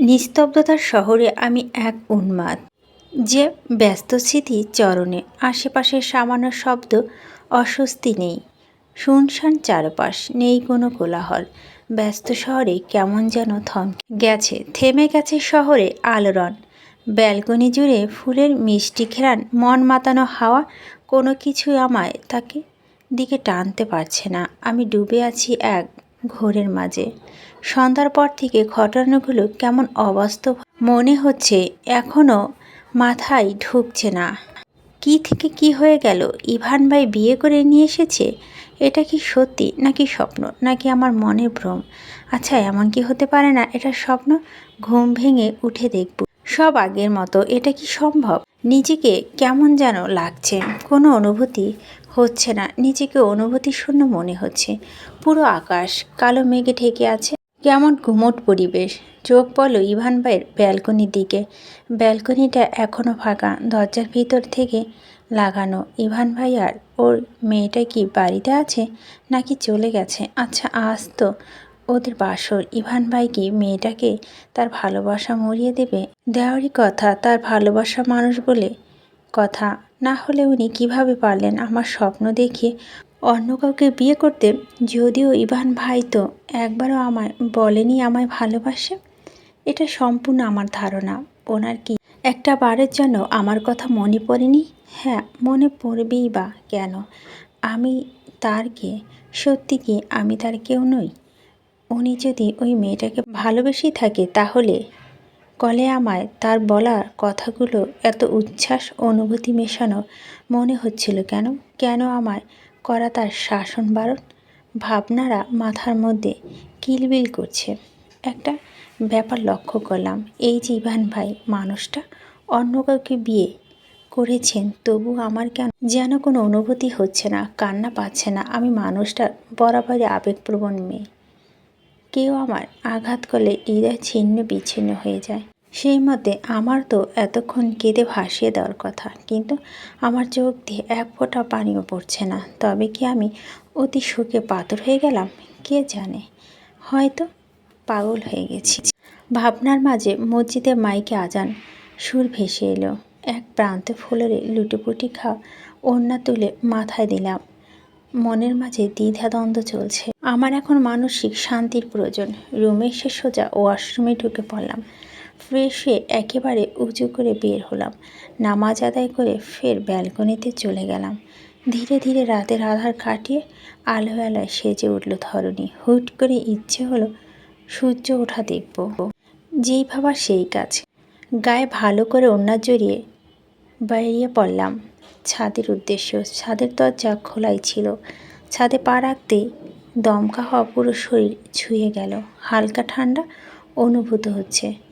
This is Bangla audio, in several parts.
নিস্তব্ধতার শহরে আমি এক উন্মাদ। যে ব্যস্ত স্মৃতি চরণে আশেপাশের সামান্য শব্দ অস্বস্তি নেই। শুনশান চারপাশ, নেই কোনো কোলাহল। ব্যস্ত শহরে কেমন যেন থমকে গেছে, থেমে গেছে শহরে আলোড়ন। ব্যালকনি জুড়ে ফুলের মিষ্টি ঘেরান মন মাতানো হাওয়া, কোনো কিছুই আমায় তাকে দিকে টানতে পারছে না। আমি ডুবে আছি এক ঘোরের মাঝে। সন্ধ্যার পর থেকে ঘটনাগুলো কেমন অবাস্তব মনে হচ্ছে এখনও মাথায় ঢুকছে না। কি থেকে কি হয়ে গেল? ইভান ভাই বিয়ে করে নিয়ে এসেছে? এটা কি সত্যি নাকি স্বপ্ন? নাকি আমার মনের ভ্রম? আচ্ছা এমন কি হতে পারে না? এটা স্বপ্ন? ঘুম ভেঙে উঠে দেখব। সব আগের মতো, এটা কি সম্ভব? নিজেকে কেমন যেন লাগছে। কোনো অনুভূতি হচ্ছে না। নিজেকে অনুভূতি শূন্য মনে হচ্ছে। পুরো আকাশ কালো মেঘে ঢেকে আছে। কেমন ঘুমট পরিবেশ? চোখ পড়ল ইভান ভাইয়ের ব্যালকনির দিকে। ব্যালকনিটা এখনও ফাঁকা, দরজার ভিতর থেকে লাগানো। ইভান ভাই আর ওর মেয়েটা কি বাড়িতে আছে নাকি চলে গেছে? আচ্ছা আজ তো ওদের বাসর। ইভান ভাই কি মেয়েটাকে তার ভালোবাসা মরিয়ে দেবে? দেওয়ারই কথা, তার ভালোবাসা মানুষ বলে কথা। না হলে উনি কীভাবে পারলেন আমার স্বপ্ন দেখিয়ে অন্য কাউকে বিয়ে করতে যদিও ইভান ভাই তো একবারও আমায় বলেনি আমায় ভালোবাসে, এটা সম্পূর্ণ আমার ধারণা। ওনার কি একটা বারের জন্য আমার কথা মনে পড়েনি? হ্যাঁ মনে পড়বেই বা কেন? আমি তার কে? সত্যি কি আমি তার কেউ নই? উনি যদি ওই মেয়েটাকে ভালোবেসেই থাকে তাহলে? কলে আমায় তার বলার কথাগুলো এত উচ্ছ্বাস, অনুভূতি মেশানো মনে হচ্ছিল কেন? কেন আমায় করা তার শাসন বারণ ভাবনারা মাথার মধ্যে কিলবিল করছে। একটা ব্যাপার লক্ষ্য করলাম, এই যে ইভান ভাই, মানুষটা অন্য কাউকে বিয়ে করেছেন, তবু আমার কেন যেন কোনো অনুভূতি হচ্ছে না, কান্না পাচ্ছে না, আমি মানুষটার বরাবরই আবেগপ্রবণ মেয়ে। কেউ আমার আঘাত করলে হৃদয় ছিন্ন বিচ্ছিন্ন হয়ে যায়। সেই মতে আমার তো এতক্ষণ কেঁদে ভাসিয়ে দেওয়ার কথা, কিন্তু আমার চোখ দিয়ে এক ফোঁটা পানিও পড়ছে না। তবে কি আমি অতি সুখে পাথর হয়ে গেলাম? কে জানে? হয়তো পাগল হয়ে গেছি। ভাবনার মাঝে মসজিদে মাইকে আজান, সুর ভেসে এলো। এক প্রান্তে ফুলরে লুটিপুটি খাওয়া, ওড়না তুলে মাথায় দিলাম। মনের মাঝে দ্বিধাদ্বন্দ্ব চলছে। আমার এখন মানসিক শান্তির প্রয়োজন। রুমে এসে সোজা ওয়াশরুমে ঢুকে পড়লাম। ফ্রেশ একেবারে উঁচু করে বের হলাম। নামাজ আদায় করে ফের ব্যালকনিতে চলে গেলাম। ধীরে ধীরে রাতের আধার কাটিয়ে আলো আলোয় সেজে উঠল ধরণী। হুট করে ইচ্ছে হলো সূর্য ওঠা দেখব। যেই ভাবা সেই কাজ। গায়ে ভালো করে ওড়না জড়িয়ে বেরিয়ে পড়লাম। ছাদের উদ্দেশ্য। ছাদের দরজা খোলাই ছিল। ছাদে পা রাখতেই দমকা হওয়া পুরো শরীর ছুঁয়ে গেল। হালকা ঠান্ডা অনুভূত হচ্ছে।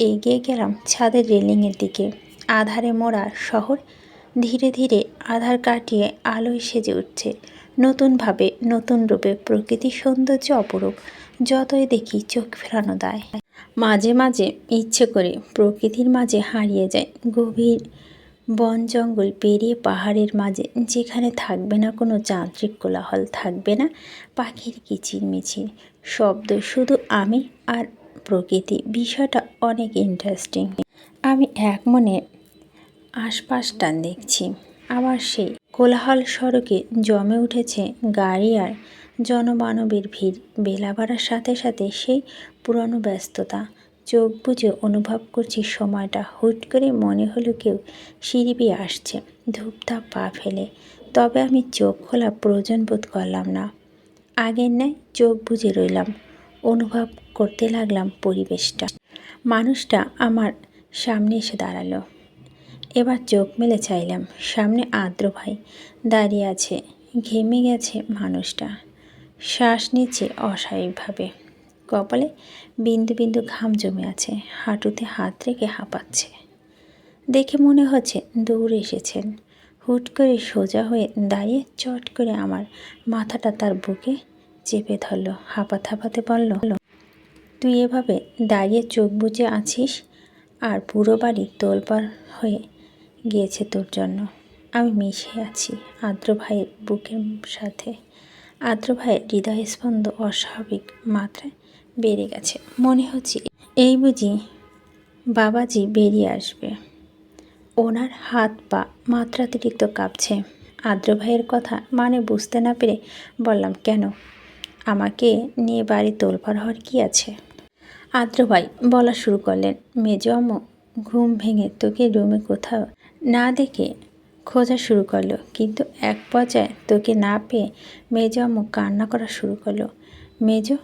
এগিয়ে গেলাম ছাদের রেলিংয়ের দিকে। আধারে মোড়া শহর ধীরে ধীরে আধার কাটিয়ে আলোয় সেজে উঠছে। নতুনভাবে, নতুন রূপে, প্রকৃতির সৌন্দর্য অপরূপ। যতই দেখি চোখ ফেরানো দায়। মাঝে মাঝে ইচ্ছে করে প্রকৃতির মাঝে হারিয়ে যায়। গভীর বন জঙ্গল পেরিয়ে পাহাড়ের মাঝে, যেখানে থাকবে না কোনো যান্ত্রিক কোলাহল, থাকবে না পাখির কিচিরমিচির। শব্দ শুধু আমি আর প্রকৃতি, বিষয়টা অনেক ইন্টারেস্টিং আমি এক মনে আশপাশটা দেখছি। আবার সেই কোলাহল সড়কে জমে উঠেছে গাড়ি আর জনমানবের ভিড়। বেলা বাড়ার সাথে সাথে সেই পুরনো ব্যস্ততা, চোখ বুঝে অনুভব করছি সময়টা। হুট করে মনে হলো কেউ সিঁড়ি আসছে, ধূপধাপ পা ফেলে। তবে আমি চোখ খোলা প্রয়োজন বোধ করলাম না। আগের ন্যায় চোখ বুঝে রইলাম, অনুভব করতে লাগলাম পরিবেশটা। মানুষটা আমার সামনে এসে দাঁড়াল। এবার চোখ মেলে চাইলাম, সামনে আদ্র ভাই দাঁড়িয়ে আছে, ঘেমে গেছে মানুষটা। শ্বাস নিচ্ছে অস্বাভাবিকভাবে। কপালে বিন্দু বিন্দু ঘাম জমে আছে, হাঁটুতে হাত রেখে হাঁপাচ্ছে। দেখে মনে হচ্ছে দৌড়ে এসেছেন। হুট করে সোজা হয়ে দাঁড়িয়ে চট করে আমার মাথাটা তার বুকে চেপে ধরলো, হাঁপাতে হাঁপাতে বলল তুই এভাবে দাঁড়িয়ে চোখ বুজে আছিস? আর পুরো বাড়ি তোলপাড় হয়ে গিয়েছে তোর জন্য। আমি মিশে আছি আদ্র ভাইয়ের বুকের সাথে। আদ্র ভাইয়ের হৃদয়স্পন্দ অস্বাভাবিক মাত্রায় বেড়ে গেছে। মনে হচ্ছে এই বুঝি বাবাজি বেরিয়ে আসবে। ওনার হাত পা মাত্রাতিরিক্ত কাঁপছে। আদ্র ভাইয়ের কথা মানে বুঝতে না পেরে বললাম, কেন? আমাকে নিয়ে বাড়ি তোলপাড় হওয়ার কী আছে? আদ্র ভাই বলা শুরু করলেন, মেজো আম্মু, ঘুম ভেঙে তোকে রুমে কোথাও না দেখে খোঁজা শুরু করল। কিন্তু এক পর্যায়ে তোকে না পেয়ে মেজো আম্মু কান্না করা শুরু করল। মেজো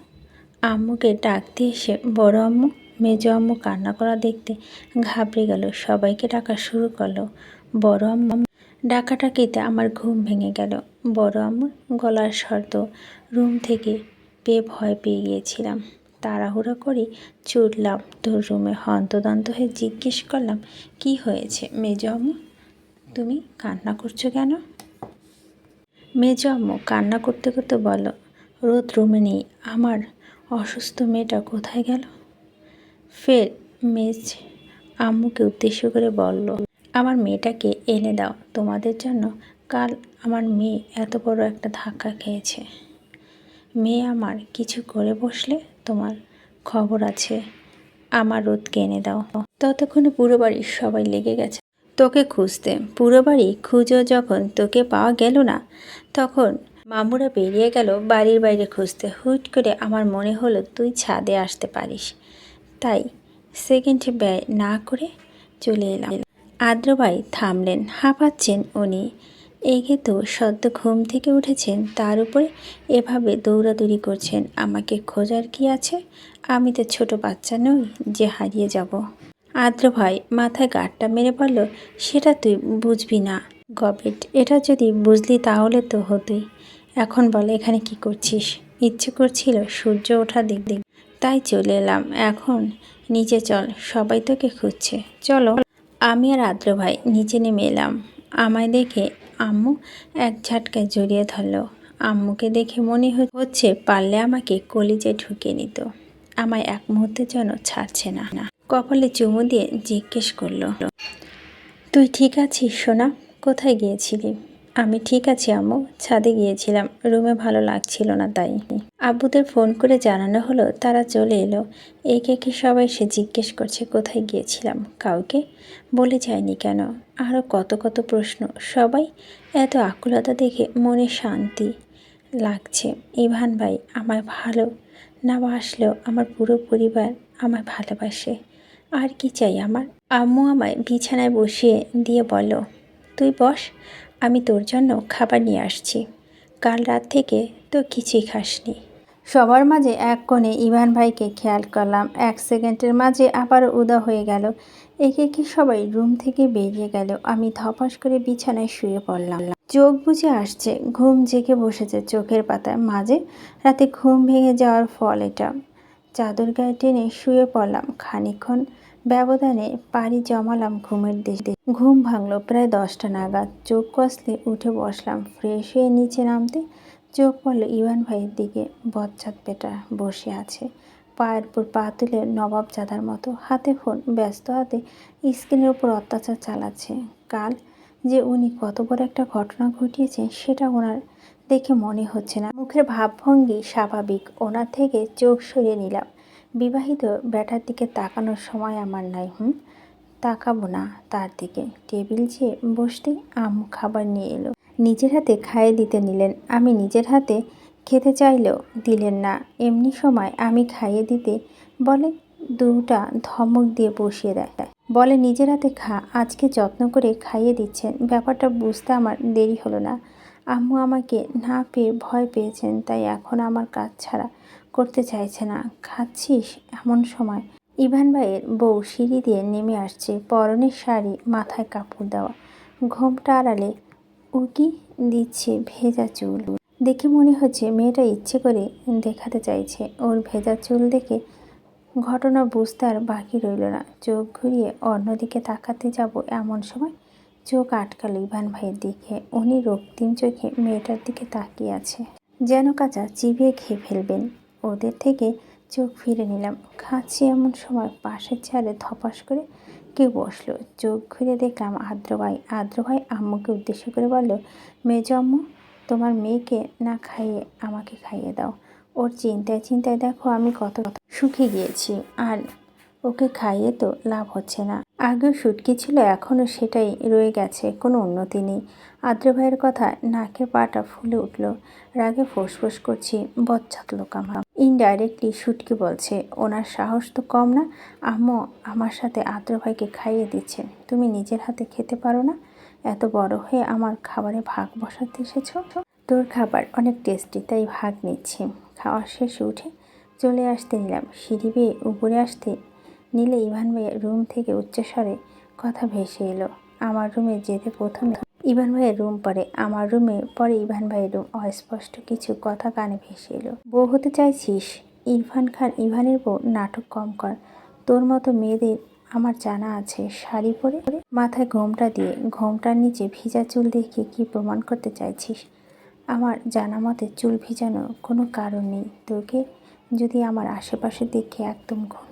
আম্মুকে ডাকতে এসে বড় আম্মু, মেজো আম্মু কান্না করা দেখতে ঘাবড়ে গেল, সবাইকে ডাকা শুরু করল। বড় আম্মু ডাকাটাকিতে আমার ঘুম ভেঙে গেল। বড় আম্মুর গলার শর্ত, রুম থেকে পেয়ে ভয় পেয়ে গিয়েছিলাম। তাড়াহুড়ো করে ছুটলাম তোর রুমে হন্তদন্ত হয়ে জিজ্ঞেস করলাম, কি হয়েছে? মেজো আম্মু, তুমি কান্না করছ কেন? মেজো আম্মু কান্না করতে করতে বলো রোদ রুমে নেই। আমার অসুস্থ মেয়েটা কোথায় গেল? ফের মেজ আম্মুকে উদ্দেশ্য করে বলল, আমার মেয়েটাকে এনে দাও। তোমাদের জন্য কাল আমার মেয়ে এত বড় একটা ধাক্কা খেয়েছে। মেয়ে আমার কিছু করে বসলে তোমার খবর আছে, আমার রোদকে এনে দাও। ততক্ষণে পুরো বাড়ির সবাই লেগে গেছে। তোকে খুঁজতে, পুরো বাড়ি খুঁজো যখন তোকে পাওয়া গেল না, তখন মামুরা বেরিয়ে গেল বাড়ির বাইরে খুঁজতে। হুট করে আমার মনে হলো তুই ছাদে আসতে পারিস। তাই সেকেন্ডে ব্যয় না করে চলে এলাম। আদ্রবাই থামলেন, হাঁপাচ্ছেন উনি। এগে তো সদ্য ঘুম থেকে উঠেছেন, তার উপরে এভাবে দৌড়াদৌড়ি করছেন। আমাকে খোঁজার কি আছে? আমি তো ছোট বাচ্চা নই যে হারিয়ে যাব। আদ্র ভাই, মাথায় গাঁটটা মেরে বলল, সেটা তুই বুঝবি না। গবেট, এটা যদি বুঝলি তাহলে তো হতোই। এখন বল, এখানে কি করছিস? ইচ্ছে করছিল সূর্য ওঠা দিক দিক তাই চলে এলাম। এখন নিচে চল, সবাই তোকে খুঁজছে। চলো। আমি আর আদ্র ভাই নিচে নেমে এলাম। আমায় দেখে আম্মু এক ঝাটকায় জড়িয়ে ধরল। আম্মুকে দেখে মনে হচ্ছে পারলে আমাকে কলিজে ঢুকে নিত। আমায় এক মুহূর্তের জন্য ছাড়ছে না না। কপালে চুমু দিয়ে জিজ্ঞেস করল, তুই ঠিক আছিস সোনা? কোথায় গিয়েছিলি? আমি ঠিক আছি, আম্মু। ছাদে গিয়েছিলাম। রুমে ভালো লাগছিল না, তাই। আব্বুদের ফোন করে জানানো হলো, তারা চলে এলো। একে একে সবাই সে জিজ্ঞেস করছে, কোথায় গিয়েছিলাম? কাউকে? বলে যায়নি কেন? আরও কত কত প্রশ্ন। সবাই এত আকুলতা দেখে মনে শান্তি লাগছে। ইভান ভাই আমায় ভালো। না বাসলেও আমার পুরো পরিবার আমায় ভালোবাসে। আর কি চাই আমার? আম্মু আমায় বিছানায় বসিয়ে দিয়ে বলো তুই বস আমি তোর জন্য খাবার নিয়ে আসছি। কাল রাত থেকে তো কিছুই খাসনি। সবার মাঝে এক কোণে ইভান ভাইকে খেয়াল করলাম। এক সেকেন্ডের মাঝে আবার উদা হয়ে গেল। একে কি সবাই রুম থেকে বেরিয়ে গেল। আমি ধপাস করে বিছানায় শুয়ে পড়লাম। চোখ বুঝে আসছে, ঘুম জেগে বসেছে চোখের পাতায় মাঝে। রাতে ঘুম ভেঙে যাওয়ার ফল এটা। চাদর গায়ে টেনে শুয়ে পড়লাম। খানিকক্ষণ ব্যবধানে পাড়ি জমালাম ঘুমের দেশে। ঘুম ভাঙলো প্রায় দশটা নাগাদ। চোখ কষলে উঠে বসলাম। ফ্রেশ হয়ে নিচে নামতে চোখ পড়ল ইভান ভাইয়ের দিকে। বচ্চাত পেটা বসে আছে। পায়ের উপর পা তুলে নবাব জাদার মতো হাতে ফোন, ব্যস্ত হাতে স্ক্রিনের উপর অত্যাচার চালাচ্ছে। কাল যে উনি কত বড় একটা ঘটনা ঘটিয়েছেন সেটা ওনার দেখে মনে হচ্ছে না। মুখের ভাবভঙ্গি স্বাভাবিক। ওনার থেকে চোখ সরিয়ে নিলাম। বিবাহিত ব্যাটার দিকে তাকানোর সময় আমার নাই, হুম? তাকাবো না তার দিকে। টেবিল চেয়ে বসতেই আম্মু খাবার নিয়ে এলো। নিজের হাতে খাইয়ে দিতে নিলেন। আমি নিজের হাতে খেতে চাইলেও দিলেন না। এমনি সময় আমি খাইয়ে দিতে বলে দুটা ধমক দিয়ে বসিয়ে দেয়। বলে, নিজের হাতে খা, আজকে যত্ন করে খাইয়ে দিচ্ছেন। ব্যাপারটা বুঝতে আমার দেরি হলো না। আম্মু আমাকে না পেয়ে ভয় পেয়েছেন, তাই এখন আমার কাজ ছাড়া করতে চাইছে না। খাচ্ছিস এমন সময়? ইভান ভাইয়ের বউ সিঁড়ি দিয়ে নেমে আসছে, পরনের শাড়ি মাথায় কাপড় দেওয়া। ঘোমটা আড়ালে উকি দিচ্ছে ভেজা চুল। দেখে মনে হচ্ছে মেয়েটা ইচ্ছে করে দেখাতে চাইছে। ওর ভেজা চুল দেখে ঘটনা বুঝতে আর বাকি রইল না। চোখ ঘুরিয়ে অন্যদিকে তাকাতে যাব এমন সময় চোখ আটকালো ইভান ভাইয়ের দিকে। উনি রক্তিম চোখে মেয়েটার দিকে তাকিয়ে আছে। যেন কাঁচা, চিবিয়ে খেয়ে ফেলবেন। ওদের থেকে চোখ ফিরে নিলাম। খাচ্ছি এমন সময় পাশের চেয়ারে ধপাস করে কেউ বসল। চোখ ঘুরে দেখলাম আদ্রভাই আদ্রভাই আম্মুকে উদ্দেশ্য করে বলল, মেজ আম্মু, তোমার মেয়েকে না খাইয়ে আমাকে খাইয়ে দাও। ওর চিন্তায় চিন্তায় দেখো আমি কত সুখে গিয়েছি। আর ওকে খাইয়ে তো লাভ হচ্ছে না। আগেও শুটকি ছিল এখনও সেটাই রয়ে গেছে, কোনো উন্নতি নেই। আদ্র ভাইয়ের কথা নাকের পাটা ফুলে উঠল। রাগে ফোঁস করছি বচ্চাত লোক আমার। ইনডাইরেক্টলি শুটকি বলছে, ওনার সাহস তো কম না, আম্মু আমার সাথে আদ্র ভাইকে খাইয়ে দিচ্ছে। তুমি নিজের হাতে খেতে পারো না? এত বড় হয়ে আমার খাবারে ভাগ বসাতে এসেছ? তোর খাবার অনেক টেস্টি তাই ভাগ নিচ্ছি। খাওয়া শেষে উঠে চলে আসতে নিলাম। সিঁড়ি বেয়ে উপরে আসতে নিলে ইভান ভাইয়ের রুম থেকে উচ্চস্বরে কথা ভেসে এলো। আমার রুমে যেতে প্রথমে ইভান ভাইয়ের রুম পরে, আমার রুমে পরে ইভান ভাইয়ের রুম। অস্পষ্ট কিছু কথা কানে ভেসে এলো। বউ হতে চাইছিস? ইরফান খান, ইভানের বউ, নাটক কম কর। তোর মতো মেয়েদের আমার জানা আছে। শাড়ি পরে পরে মাথায় ঘোমটা দিয়ে, ঘোমটার নিচে ভিজা চুল দেখিয়ে কি প্রমাণ করতে চাইছিস? আমার জানা মতে চুল ভিজানো কোনো কারণ নেই। তোকে যদি আমার আশেপাশে দেখে একদম ঘুম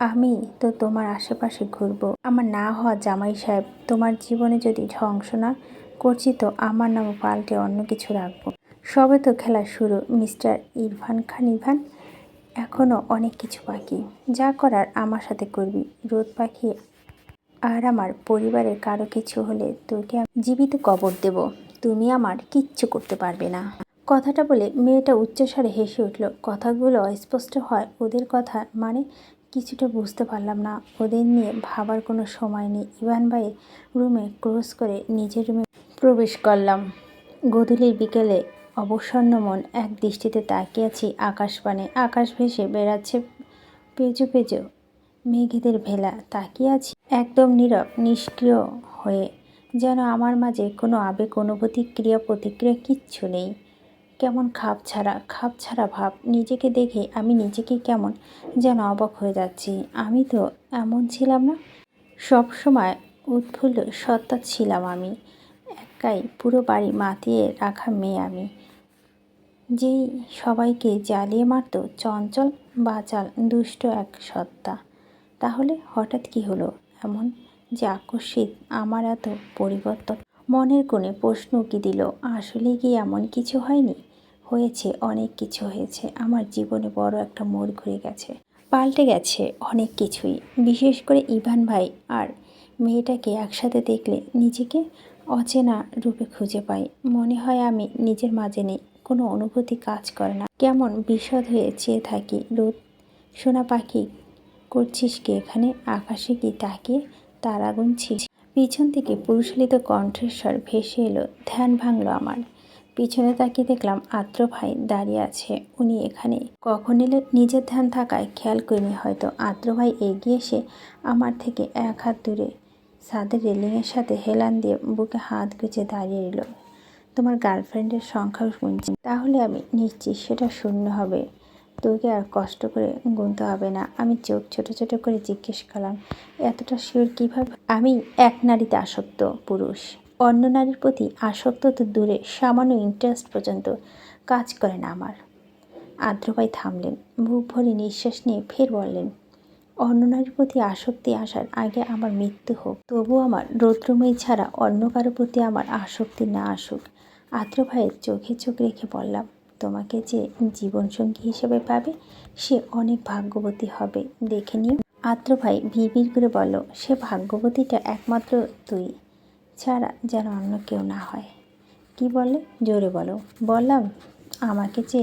আমি তো তোমার আশেপাশে ঘুরবো। আমার না হওয়া জামাই সাহেব, তোমার জীবনে যদি ধ্বংস না করছি তো আমার নাম পাল্টে অন্য কিছু রাখব। সবে তো খেলা শুরু, মিস্টার ইরফান খান ইরফান। এখনও অনেক কিছু বাকি। যা করার আমার সাথে করবি। রোদ পাখি আর আমার পরিবারের কারও কিছু হলে তোকে জীবিত কবর দেব। তুমি আমার কিচ্ছু করতে পারবে না। কথাটা বলে মেয়েটা উচ্চস্বরে হেসে উঠল। কথাগুলো অস্পষ্ট হয়। ওদের কথা মানে কিছুটা বুঝতে পারলাম না। ওদের নিয়ে ভাবার কোনো সময় নেই। ইভান ভাইয়ের রুমে ক্রস করে নিজের রুমে প্রবেশ করলাম। গধূলির বিকেলে অবসন্ন মন এক দৃষ্টিতে তাকিয়ে আছি আকাশপানে আকাশ ভেসে বেড়াচ্ছে পেজো পেজো মেঘেদের ভেলা। তাকিয়ে আছি একদম নীরব, নিষ্ক্রিয় হয়ে। যেন আমার মাঝে কোনো আবেগ, অনুভূতি ক্রিয়া প্রতিক্রিয়া কিচ্ছু নেই। কেমন খাপ ছাড়া খাপ ছাড়া ভাব। নিজেকে দেখে আমি নিজেকে কেমন যেন অবাক হয়ে যাচ্ছি। আমি তো এমন ছিলাম না। সব সময় উৎফুল্ল, সত্তা ছিলাম আমি। একাই পুরো বাড়ি মাতিয়ে রাখা মেয়ে আমি। যেই সবাইকে জ্বালিয়ে মারত চঞ্চল, বাচাল, দুষ্ট এক সত্তা। তাহলে হঠাৎ কি হলো? এমন যে আকস্মিক আমার এত পরিবর্তন। মনের কোণে প্রশ্ন কি দিল, আসলে কি এমন কিছু হয়নি? হয়েছে, অনেক কিছু হয়েছে। আমার জীবনে বড় একটা মোড় ঘুরে গেছে। পাল্টে গেছে অনেক কিছুই। বিশেষ করে ইভান ভাই আর মেয়েটাকে একসাথে দেখলে নিজেকে অচেনা রূপে খুঁজে পাই। মনে হয় আমি নিজের মাঝে নেই, কোনো অনুভূতি কাজ করে না। কেমন বিশদ হয়ে চেয়ে থাকি, রোদ সোনা পাখি করছিস কি এখানে? আকাশে কি তাকিয়ে তারা গুনছিস পিছন থেকে পুরুষালিত কণ্ঠস্বর ভেসে এলো, ধ্যান ভাঙলো আমার। পিছনে তাকিয়ে দেখলাম আদ্র ভাই দাঁড়িয়ে আছে, উনি এখানে। কখন এলে নিজের ধ্যান থাকায় খেয়াল করিনি হয়তো। আদ্র ভাই এগিয়ে এসে আমার থেকে এক হাত দূরে সাদের রেলিংয়ের সাথে হেলান দিয়ে বুকে হাত গুজে দাঁড়িয়ে এলো তোমার গার্লফ্রেন্ডের সংখ্যা শুনছি। তাহলে আমি নিশ্চিত সেটা শূন্য হবে। তোকে আর কষ্ট করে গুনতে হবে না। আমি চোখ ছোট ছোট করে জিজ্ঞেস করলাম, এতটা শিওর কীভাবে? আমি এক নারীতে আসক্ত পুরুষ। অন্য নারীর প্রতি আসক্ত তো দূরে, সামান্য ইন্টারেস্ট পর্যন্ত কাজ করে না আমার। আদ্রভাই থামলেন বুক ভরে নিঃশ্বাস নিয়ে ফের বললেন, অন্য নারীর প্রতি আসক্তি আসার আগে আমার মৃত্যু হোক, তবু আমার রৌদ্রময়ী ছাড়া অন্য কারোর প্রতি আমার আসক্তি না আসুক। আদ্র ভাইয়ের চোখে চোখ রেখে বললাম তোমাকে যে জীবনসঙ্গী হিসেবে পাবে, সে অনেক ভাগ্যবতী হবে। দেখে নিও। আদ্র ভাই ভিড় করে বলো সে ভাগ্যবতীটা একমাত্র তুই। ছাড়া যেন অন্য কেউ না হয়। কি বলে? জোরে বলো। বললাম, আমাকে যে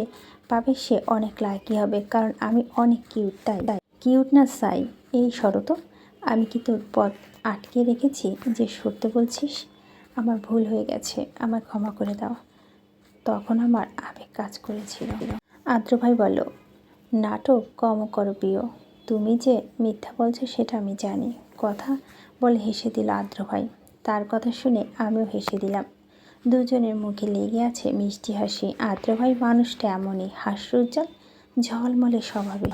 পাবে সে অনেক লাকি হবে, কারণ আমি অনেক কিউট তাই। তাই? কিউট না সাই, এই শরত আমি কি তোর পথ আটকে রেখেছি যে সরতে বলছিস? আমার ভুল হয়ে গেছে আমার ক্ষমা করে দাও। তখন আমার আবেগ কাজ করেছিল। আদ্র ভাই বলল, নাটক কম করো প্রিয়। তুমি যে মিথ্যা বলছো সেটা আমি জানি। কথা বলে হেসে দিল আদ্র ভাই তার কথা শুনে আমিও হেসে দিলাম। দুজনের মুখে লেগে আছে মিষ্টি হাসি। আদ্র ভাই মানুষটা এমনই, হাস্যোজ্জ্বল, ঝলমলে স্বভাবে।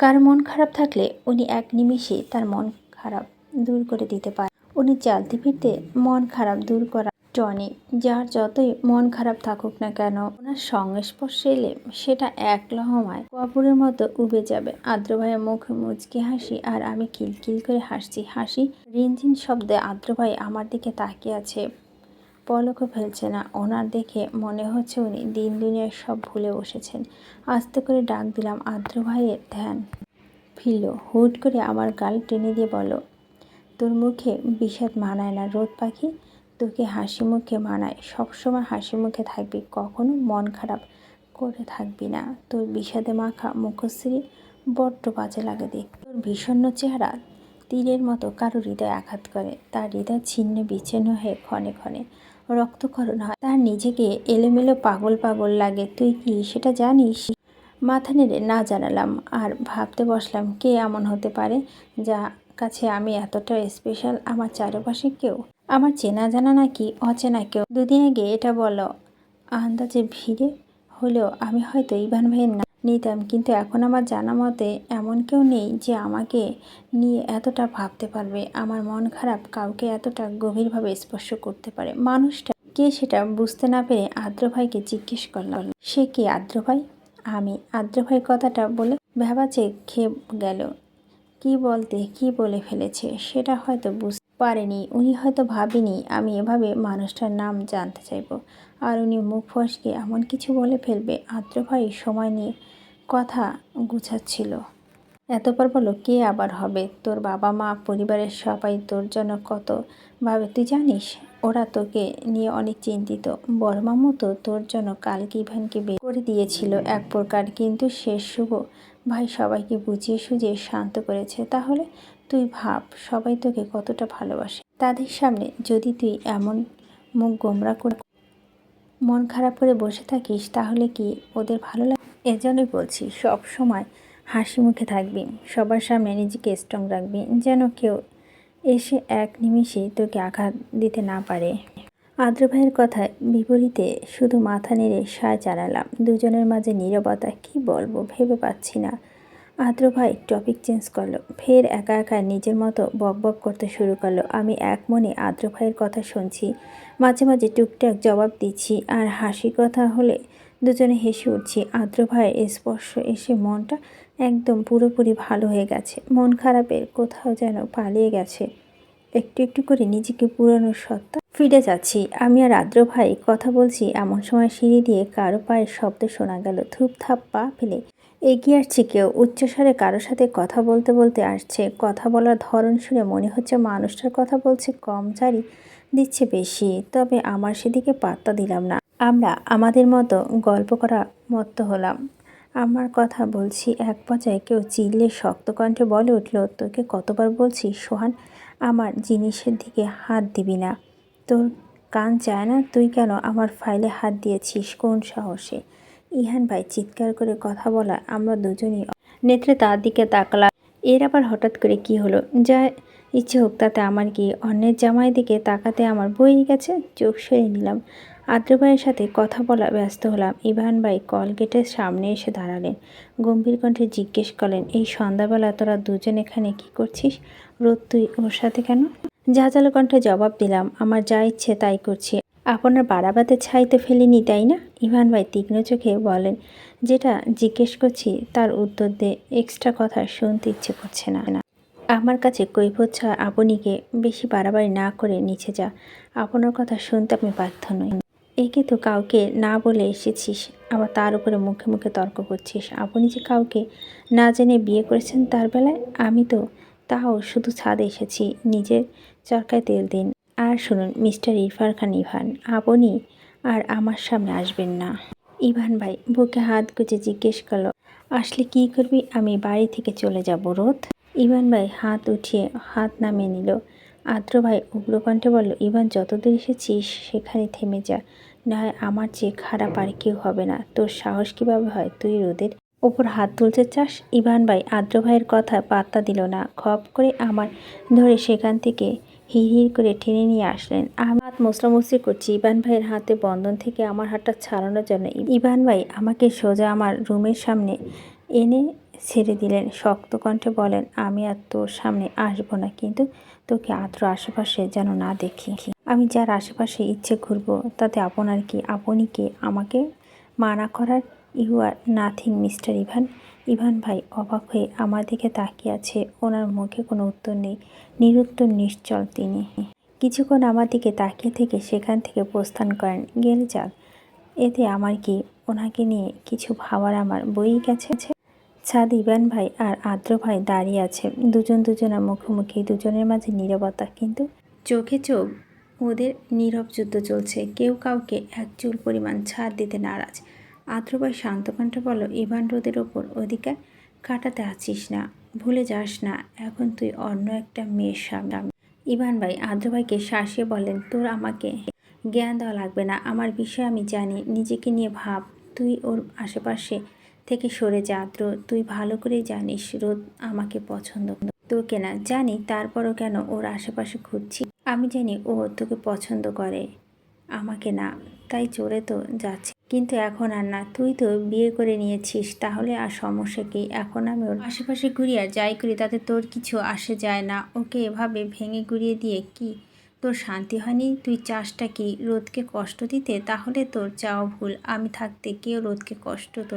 কার মন খারাপ থাকলে উনি এক নিমিষে তার মন খারাপ দূর করে দিতে পারে। উনি চালতে ফিরতে মন খারাপ দূর করা টনি, যার যতই মন খারাপ থাকুক না কেন, ওনার সংস্পর্শে এলে সেটা এক লহমায় কপুরের মতো উবে যাবে। আদ্র ভাইয়ের মুখে মুচকি হাসি আর আমি কিলকিল করে হাসছি। হাসি, রিনঝিন শব্দে আদ্র ভাই আমার দিকে তাকিয়ে আছে। পলকও ফেলছে না। ওনার দেখে মনে হচ্ছে উনি দিন দুনিয়ার সব ভুলে বসেছেন। আস্তে করে ডাক দিলাম আদ্র ভাইয়ের ধ্যান। ফিরল, হুট করে আমার গাল টেনে দিয়ে বলো তোর মুখে বিষাদ মানায় না রোদ পাখি? তোকে হাসি মুখে মানায়। সবসময় হাসি মুখে থাকবি, কখনো মন খারাপ করে থাকবি না। তোর বিষাদে মাখা মুখশ্রী বড্ড বাজে লাগে দেখ তোর বিষণ্ণ চেহারা তীরের মতো কারও হৃদয় আঘাত করে। তার হৃদয় ছিন্ন, বিচ্ছিন্ন হয়ে ক্ষণে ক্ষণে রক্তক্ষরণ হয়। তার নিজেকে এলোমেলো পাগল পাগল লাগে। তুই কি সেটা জানিস? মাথা নেড়ে না জানালাম আর ভাবতে বসলাম, কে এমন হতে পারে যা কাছে আমি এতটা স্পেশাল আমার চারপাশে কেউ আমার চেনা জানা নাকি অচেনা কেউ? দুদিন আগে এটা বলো। আন্দাজে ভিড়ে হলেও আমি হয়তো ইভান ভাইয়ের না নিতাম, কিন্তু এখন আমার জানা মতে এমন কেউ নেই যে আমাকে নিয়ে এতটা ভাবতে পারবে। আমার মন খারাপ, কাউকে এতটা গভীরভাবে স্পর্শ করতে পারে। মানুষটা কে সেটা বুঝতে না পেরে আদ্র ভাইকে জিজ্ঞেস করলাম সে কি আদ্র ভাই? আমি। আদ্র ভাই কথাটা বলে ভেবাচে খেয়ে গেল। কি বলতে, কি বলে ফেলেছে, সেটা হয়তো বুঝতে পারেনি, উনি হয়তো ভাবেনি আমি এভাবে মানুষটার নাম জানতে চাইব। আর উনি মুখ ফসকে এমন কিছু বলে ফেলবে, আদ্র ভাই সময় নিয়ে কথা গুছাচ্ছিল। এতবার বলো কে আবার হবে? তোর বাবা মা, পরিবারের সবাই তোর জন্য কত? ভাবে, তুই জানিস, ওরা তোকে নিয়ে অনেক চিন্তিত। বড় মামু তো তোর জন্য কালকে ইভানকে বের করে দিয়েছিল এক প্রকার। কিন্তু শেষ শুভ ভাই সবাইকে বুঝিয়ে সুঝিয়ে শান্ত করেছে। তাহলে তুই ভাব, সবাই তোকে কতটা ভালোবাসে। তাদের সামনে যদি তুই এমন মুখ গোমরা করে মন খারাপ করে বসে থাকিস, তাহলে কি ওদের ভালো লাগে? এজন্যই বলছি, সব সময় হাসি মুখে থাকবি। সবার সামনে নিজেকে স্ট্রং রাখবি, যেন কেউ এসে এক নিমিষে তোকে আঘাত দিতে না পারে। আদ্র ভাইয়ের কথায় বিপরীতে শুধু মাথা নেড়ে সায় চালালাম। দুজনের মাঝে নীরবতা, কি বলব, ভেবে পাচ্ছি না। আদ্র ভাই টপিক চেঞ্জ করল। ফের একা একা নিজের মতো বক বক করতে শুরু করল। আমি এক মনে আদ্র ভাইয়ের কথা শুনছি। মাঝে মাঝে টুকটাক জবাব দিচ্ছি আর হাসি কথা হলে দুজনে হেসে উঠছি। আদ্র ভাইয়ের স্পর্শ এসে মনটা একদম পুরোপুরি ভালো হয়ে গেছে। মন খারাপের কোথাও যেন পালিয়ে গেছে। একটু একটু করে নিজেকে পুরানো সত্তা ফিরে যাচ্ছি। আমি আর আদ্র ভাই কথা বলছি, এমন সময় সিঁড়ি দিয়ে কারও পায়ের শব্দ শোনা গেল। ধূপ থাপ পা ফেলে এগিয়ে আসছে কেউ। উচ্চস্বরে কারোর সাথে কথা বলতে বলতে আসছে। কথা বলার ধরন শুনে মনে হচ্ছে মানুষটার কথা বলছে, কম জারি দিচ্ছে বেশি। তবে আমার সেদিকে পাত্তা দিলাম না। আমরা আমাদের মতো গল্প করা মত্ত হলাম। আমার কথা বলছি এক পর্যায়ে কেউ চিল্লে শক্ত কণ্ঠে বলে উঠল, তোকে কতবার বলছি, সোহান? আমার জিনিসের দিকে হাত দিবি না। তোর কান চায় না? তুই কেন আমার ফাইলে হাত দিয়েছিস? কোন সাহসে? ইহান ভাই চিৎকার করে কথা বলা আমরা দুজনই নেত্রে তার দিকে তাকলাম। এর আবার হঠাৎ করে কি হলো? যা ইচ্ছে হোক তাতে আমার কি অন্যের জামাই দিকে তাকাতে আমার বই গেছে? চোখ সরিয়ে নিলাম। আদ্র ভাইয়ের সাথে কথা বলা ব্যস্ত হলাম। ইভান ভাই কলগেটের সামনে এসে দাঁড়ালেন। গম্ভীর কণ্ঠে জিজ্ঞেস করলেন, এই সন্ধ্যাবেলা তোরা দুজন এখানে কি করছিস? রোদ তুই ওর সাথে কেন? ঝাঁঝালো কণ্ঠে জবাব দিলাম, আমার যা ইচ্ছে তাই করছি। আপনার বাড়াবাতে ছাই তো ফেলিনি, তাই না? ইভান ভাই তীক্ষ্ণ চোখে বলেন, যেটা জিজ্ঞেস করছি তার উত্তর দিয়ে এক্সট্রা কথা শুনতে ইচ্ছে করছে না। আমার কাছে কৈফত ছাড়া আপনিকে বেশি বাড়াবাড়ি না করে নিচে যা। আপনার কথা শুনতে আমি বাধ্য নই। একে তো কাউকে না বলে এসেছিস, আবার তার উপরে মুখে মুখে তর্ক করছিস। আপনি যে কাউকে না জেনে বিয়ে করেছেন তার বেলায়, আমি তো তাও শুধু ছাদে এসেছি, নিজের চরকায় তেল দিন। আর শুনুন, মিস্টার ইরফার খান ইভান আপনি আর আমার সামনে আসবেন না। ইভান ভাই, বুকে হাত গুজে জিজ্ঞেস করল, আসলে কি করবি? আমি বাড়ি থেকে চলে যাব, রোদ? ইভান ভাই হাত উঠিয়ে হাত নামিয়ে নিল। আদ্র ভাই উগ্রকণ্ঠে বলল, ইভান যতদূর এসেছিস সেখানে থেমে যা। না হয় আমার চেয়ে খারাপ আর কেউ হবে না। তোর সাহস কীভাবে হয়? তুই রোদের ওপর হাত তুলতে চাস? ইভান ভাই আদ্র ভাইয়ের কথা পাত্তা দিল না। খপ করে আমার ধরে সেখান থেকে হির করে টেনে নিয়ে আসলেন। আমি হাত মোসরামুসরি করছি। ইভান ভাইয়ের হাতে বন্ধন থেকে আমার হাতটা ছাড়ানোর জন্য। ইভান ভাই আমাকে সোজা আমার রুমের সামনে এনে ছেড়ে দিলেন। শক্ত কণ্ঠে বলেন, আমি আর তোর সামনে আসব না, কিন্তু তোকে আদ্র আশেপাশে যেন না দেখি। আমি যার আশেপাশে ইচ্ছে ঘুরবো, তাতে আপনার কি? আপনি কে? আমাকে মানা করার you are nothing, mister Ivan. Ivan ভাই অবাক হয়ে আমার দিকে তাকিয়ে আছে। ওনার মুখে কোনো উত্তর নেই। নিরুত্তর, নিশ্চল তিনি। কিছুক্ষণ আমার দিকে তাকিয়ে থেকে সেখান থেকে প্রস্থান করেন। গেলে যাক, এতে আমার কি? ওনাকে নিয়ে কিছু ভাবার আমার বই গেছে? ছাদ ইবান ভাই আর আদ্র ভাই দাঁড়িয়ে আছে। দুজন দুজনের মুখোমুখি, দুজনের মাঝে নীরবতা। কিন্তু চোখে চোখ, ওদের নীরব যুদ্ধ চলছে। কেউ কাউকে এক চুল পরিমাণ ছাড় দিতে নারাজ। আদ্র ভাই শান্ত কণ্ঠে বলো ইভান, রোদের ওপর অধিকার কাটাতে আছিস না, ভুলে যাস না। এখন তুই অন্য একটা মেয়ের সামনে ইভান ভাই আদ্র ভাইকে শাসিয়ে বলেন তোর আমাকে জ্ঞান দেওয়া লাগবে না। আমার বিষয় আমি জানি, নিজেকে নিয়ে ভাব। তুই ওর আশেপাশে থেকে সরে যা। তুই ভালো করেই জানিস রোদ আমাকে পছন্দ তোকে না, জানি তারপরও কেন ওর আশেপাশে ঘুরছি। আমি জানি ও তোকে পছন্দ করে, আমাকে না। তাই চলে তো যাচ্ছে। কিন্তু এখন আর না, তুই তো বিয়ে করে নিয়েছিস, তাহলে আর সমস্যা কি? এখন আমি ওর আশেপাশে ঘুরি আর যাই করি, তাতে তোর কিছু আসে যায় না। ওকে এভাবে ভেঙে গুড়িয়ে দিয়ে কি তোর শান্তি হয়নি, তুই চাষটা কি রোদকে কষ্ট দিতে? তাহলে তোর চাও ভুল। আমি থাকতে কেউ রোদকে কষ্ট তো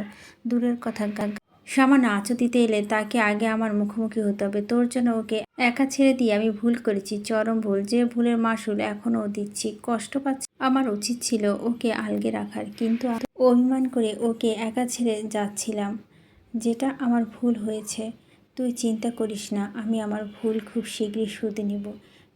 দূরের কথা সামান্য আঁচু দিতে এলে তাকে আগে আমার মুখোমুখি হতে হবে। তোর জন্য ওকে একা ছেড়ে দিয়ে আমি ভুল করেছি, চরম ভুল। যে ভুলের মাসুল এখনও দিচ্ছি। কষ্ট পাচ্ছি। আমার উচিত ছিল ওকে আলগে রাখার, কিন্তু অভিমান করে ওকে একা ছেড়ে যাচ্ছিলাম, যেটা আমার ভুল হয়েছে। তুই চিন্তা করিস না, আমি আমার ভুল খুব শীঘ্রই শুধে নেব।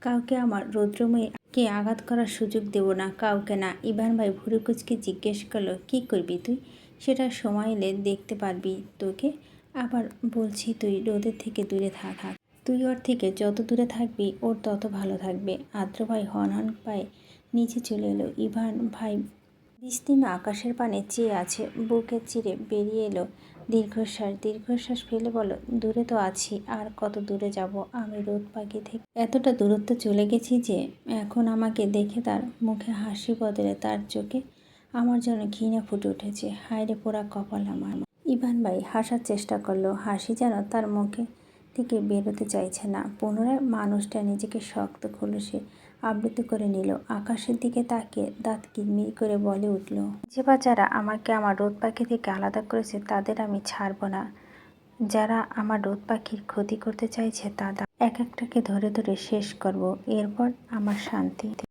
কাউকে আমার রৌদ্রময়কে আঘাত করার সুযোগ দেব না, কাউকে না। ইভান ভাই ভুরুকুচকে জিজ্ঞেস করল, কি করবি তুই? সেটা সময় এলে দেখতে পারবি তোকে। আবার বলছি, তুই রোদের থেকে দূরে থাক থাক। তুই ওর থেকে যত দূরে থাকবি, ওর তত ভালো থাকবে। আদ্র ভাই হন হন পায়ে নিচে চলে এলো। ইভান ভাই বিস্তীর্ণ আকাশের পানে চেয়ে আছে, বুকে চিরে বেরিয়ে এলো। দীর্ঘশ্বাস দীর্ঘশ্বাস ফেলে বলো দূরে তো আছি, আর কত দূরে যাব আমি রোদ পাখি থেকে? এতটা দূরত্ব চলে গেছি যে, এখন আমাকে দেখে তার মুখে হাসি বদলে তার চোখে আমার যেন ঘৃণা ফুটে উঠেছে। হায়রে পোড়া কপাল আমার ইভান ভাই হাসার চেষ্টা করল, হাসি যেন তার মুখে থেকে বেরোতে চাইছে না। পুনরায় মানুষটা নিজেকে শক্ত খোলসে আবৃত করে নিল। আকাশের দিকে তাকে দাঁত কিরমির করে বলে উঠল, যে বা যারা আমাকে আমার রোদ পাখি থেকে আলাদা করেছে, তাদের আমি ছাড়ব না। যারা আমার রোদ পাখির ক্ষতি করতে চাইছে, তাদের এক একটাকে ধরে ধরে শেষ করব। এরপর আমার শান্তি